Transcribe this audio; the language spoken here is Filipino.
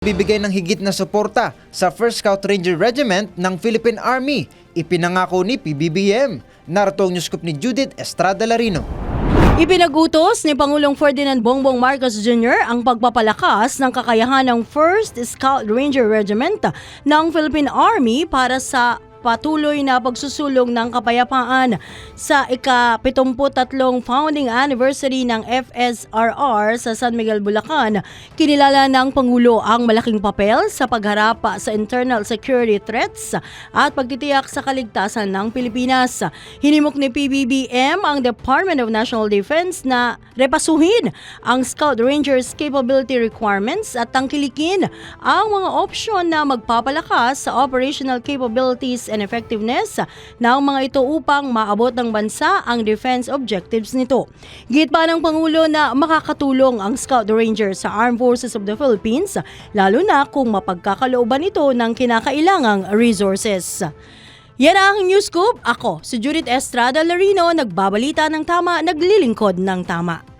bibigay ng higit na suporta sa 1st Scout Ranger Regiment ng Philippine Army. Ipinangako ni PBBM. Narito ang news scoop ni Judith Estrada Larino. Ipinagutos ni Pangulong Ferdinand Bongbong Marcos Jr. ang pagpapalakas ng kakayahan ng 1st Scout Ranger Regiment ng Philippine Army para sa patuloy na pagsusulong ng kapayapaan sa ika-73 founding anniversary ng FSRR sa San Miguel, Bulacan. Kinilala ng Pangulo ang malaking papel sa pagharap sa internal security threats at pagtitiyak sa kaligtasan ng Pilipinas. Hinimok ni PBBM ang Department of National Defense na repasuhin ang Scout Rangers capability requirements at tangkilikin ang mga opsyon na magpapalakas sa operational capabilities and effectiveness ng mga ito upang maabot ng bansa ang defense objectives nito. Git pa ng Pangulo na makakatulong ang Scout Rangers sa Armed Forces of the Philippines lalo na kung mapagkakalooban ito ng kinakailangang resources. Yan ang News Scoop. Ako, si Judith Estrada Larino, nagbabalita ng tama, naglilingkod ng tama.